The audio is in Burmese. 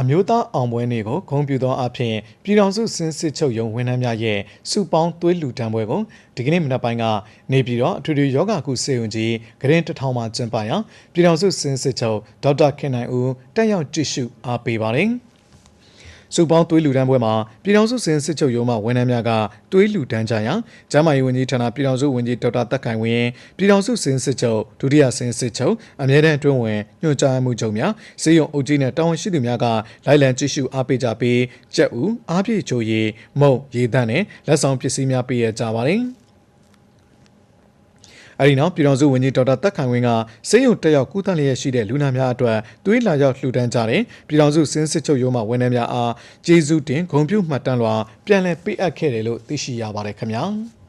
အမျိုးသားအောင်ပွဲနေ့ကိုဂုဏ်ပြုသောအဖြစ်ပြည်ထောင်စုစင်းစစ်ချုပ်ရုံးဝန်ထမ်းများရဲ့စုပေါင်းသွေးလူတန်းပွဲကိုဒီကနေ့မနက်ပိုင်းကနေပြည်တော်အထွေထွေယောဂကုစေုံကြီးဂရင်တထောင်မှာကျင်းပရာပြည်ထောင်စုစင်းစစ်ချုပ်ဒေါက်တာခင်နိုင်ဦးတက်ရောက်ကြည့်ရှုအားပေးပါတယ်။ စုပေါင်းသွေးလူတန်းပွဲမှာပြည်ထောင်စုစင်စစ်ချုပ်ရုံးမှဝန်ထမ်းများကသွေးလူတန်းကြရာကျမ်းမာရေးဝန်ကြီးဌာနပြည်ထောင်စုဝန်ကြီးဒေါက်တာတက်ခိုင်ဝင်းပြည်ထောင်စုစင်စစ်ချုပ်ဒုတိယစင်စစ်ချုပ်အမြဲတမ်းအတွင်းဝင်ညွှန်ကြားမှုချုပ်များစေယုံအုပ်ကြီးနဲ့တာဝန်ရှိသူများကလိုက်လံကြည့်ရှုအားပေးကြပြီးကြက်ဦးအားပြည့်ချိုရည်မုံရေတန်းနဲ့လက်ဆောင်ပစ္စည်းများပေးရကြပါတယ်။ အဲဒီနောက်ပြည်တော်စုဝန်ကြီးဒေါက်တာတက်ခိုင်ဝင်းကစေယုံတက်ရောက်ကုသလျက်ရှိတဲ့လူနာများအတွက်သွေးလာရောက်လှူဒန်းကြတဲ့ပြည်တော်စုစင်းစစ်ချုပ်ရုံးမှဝန်ထမ်းများအားကျေးဇူးတင်ဂုဏ်ပြုမှတ်တမ်းလွှာပြန်လည်ပေးအပ်ခဲ့တယ်လို့သိရှိရပါတယ်ခင်ဗျာ။